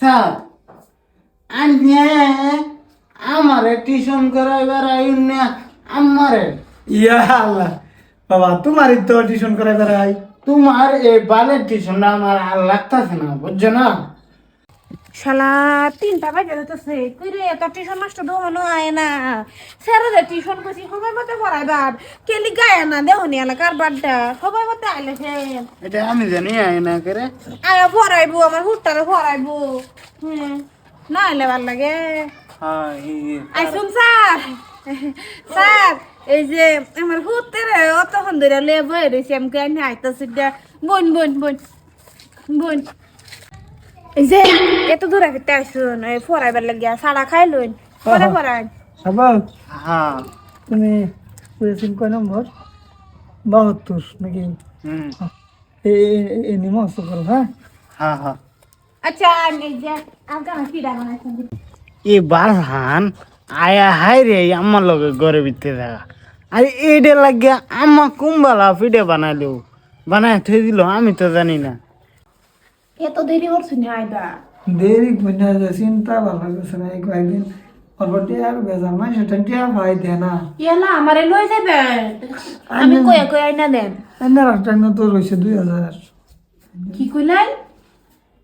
Sir. আমি আমারে tuition করাইবার আইন না আমারে। ইয়া আল্লাহ। বাবা তোমারই তো টিউশন করাইবার আই তোমার এই বালের টিউশনটা আমার আর লাগতেছে না বুঝছ না? শালা তিনটা বাজে যেতেছে কই রে তোর টিউশন মাস্টার দোকানো আয় না। স্যারে যে টিউশন করছি সময় মতো পড়াইবার কেলি গায় না দেহনি এলাকার বাড্ডা। সময় মতো আইলে এটা আমি জানি আয় না করে। আয় পড়াইবো আমার হুট্টারে পড়াইবো। হ্যাঁ না আইলে ভালো লাগে। হ্যাঁ আই শুন স্যার। স্যার এই যে আমার হুট্টারে অতক্ষণ ধরে লে বই রয়েছে আমি আইতাছি বোন বোন বোন বোন। যে এত দূরে ফিরতে আসুন এই ফরাইবার লাগিয়া সাড়া খাই লইন পরে ফরাই বাবা হ্যাঁ তুমি পড়েছেন কয় নম্বর? বাহাত্তর নাকি? হুম, এ নিমস করো হ্যাঁ? হ্যাঁ হ্যাঁ আচ্ছা আয়া হাই রে আমার লগে থাকা আর এইটা লাগিয়া আমা কুম্বালা ফিডে বানাইলো। বানায় থই দিল আমি তো জানি না। এত দেরি করছেন আইবা দেরি বুঝা যায় চিন্তা ভালো লাগছে না এই কয়েকদিন অল্প টিয়ার বেজার না সেটা টিয়া ভাই দে না। ইয়ালা আমারে লই যাবেন আমি কয়ে কয়ে আইনা দেন। এনে রাখটা তো রয়েছে দুই হাজার। কি কইলেন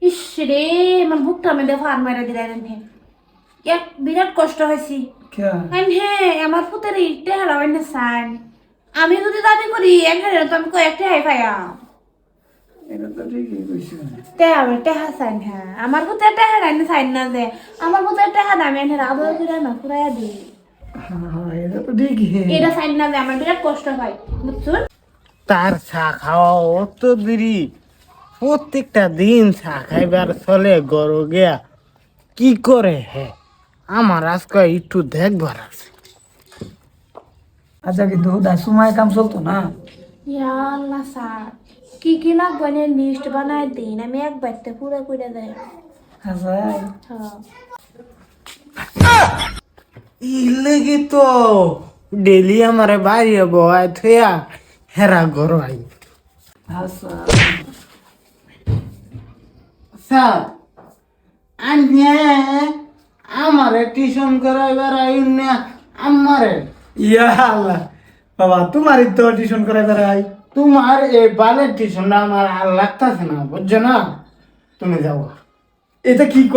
ইস রে আমার বুকটা আমি দেখো আর মারা দিলেন হে এক বিরাট কষ্ট হয়েছি কে? হে আমার পুতের ইটে হারাবেন না আমি যদি দাবি করি এক হাজার তো আমি কয়েকটা হাই পাইয়া এটা তো ঠিকই কইছে। টেহা টেহা হ্যাঁ আমার পুতের টেহা রাইন সাইন না যে। আমার পুতের টেহা দামি এনে আদর করে না ফুরাইয়া দিই এটা তো ঠিকই। এটা সাইন না যে আমার বিরাট কষ্ট হয়। বুঝছুন তার চা খাওয়া অত দেরি প্রত্যেকটা দিন চা খাইবার চলে গরু গিয়া। কি করে হে? আমার আজকে একটু দেখবার আছে। আচ্ছা কিন্তু দা সময় কাম চলতো না? স্যার কি কি লাগবে না লিস্ট বানায় দিন আমি এক বাড়িতে পুরো করে দেয় আচ্ছা হ্যাঁ ই লেগে তো ডেলি আমারে বাড়ি বয় থুয়া হেরা ঘর আই স্যার আনছে আমারে টিউশন করাইবার আইন না আমারে ইয়া আল্লাহ বাবা তোমারই তো টিউশন করাই বেড়াই তোমার এই বালের টিউশনটা আমার আর লাগতাছে না বুঝছ না? তুমি যাও। এটা কি ক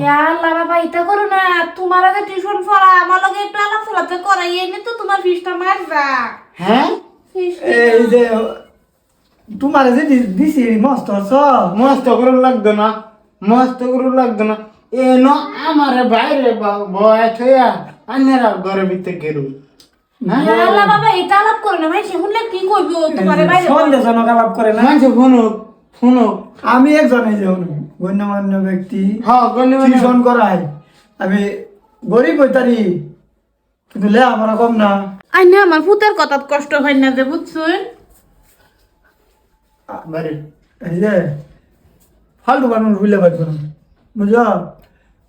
ইয়াল্লা বাবা এটা করো না। তোমার আগে টিউশন পড়া আমার লগে একটু আলাপ সালাপ করাই এনে তো তোমার ফিসটা মারবা হ্যাঁ? এই যে তোমার যে দিছি মস্ত মস্ত করে লাগতো না মস্ত করে লাগতো না। এন আমারে বাইরে বয় থইয়া আন্যরা ঘরের ভিতরে গেরু। ইয়াল্লা বাবা এটা আলাপ করো না ভাই সে শুনলে কি করব তোমার বাইরে সন্দেহজনক আলাপ করে না? মানুষ শুনুক শুনুক। আমি একজন গণ্যমান্য ব্যক্তি। হ্যাঁ গণ্যমান্য। টিউশন করাই আমি গরিব হইতারি কিন্তু লে আমার কম না। আই না আমার পুতের কথা কষ্ট হয় না যে বুঝছুন? বাড়ি এই যে ফালতু মানুষ না। বুঝো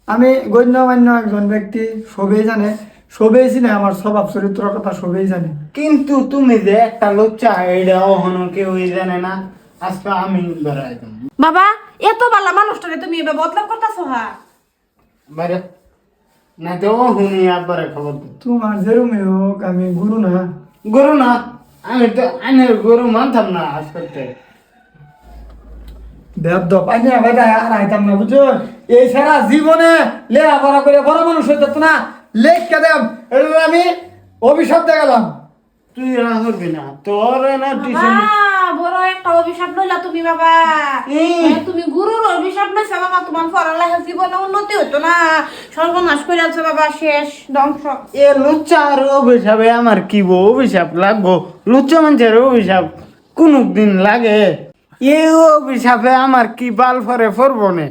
আমি গণ্যমান্য একজন ব্যক্তি সবেই জানে। সবেই চিনে আমার স্বভাব চরিত্রের কথা সবেই জানে। কিন্তু তুমি যে একটা এটা অহনো জানে না। আজকে আমি বেড়াই বাবা এত বালা মানুষটারে তুমি এবার বদলাম করতেছো হা? বাইরে। না তো হুনি আবার খবর তোমার যেরুমে হোক আমি গুরু না। গরু না আমি তো আইনের গরু মানতাম না আজ করতে। বেদ পাইনি ভাই আর আইতাম না বুঝছ? এই সারা জীবনে লেখা পড়া করে বড় মানুষ হইতে না লেখ কে দেব এটা আমি অভিশাপ দেখালাম। তুই না করবি না। তোর না টিউশন বড় একটা অভিশাপ লইলা তুমি বাবা। এ, তুমি গুরুর অভিশাপ লইছো বাবা। তোমার পড়ালেখা জীবনে উন্নতি হতো না। সর্বনাশ করে আছো বাবা শেষ ধ্বংস। এ লুচ্চা আর অভিশাপে আমার কি বো অভিশাপ লাগবো? লুচ্চা মানুষের অভিশাপ কোন দিন লাগে। এই অভিশাপে আমার কি বাল ফরে ফরবো নে?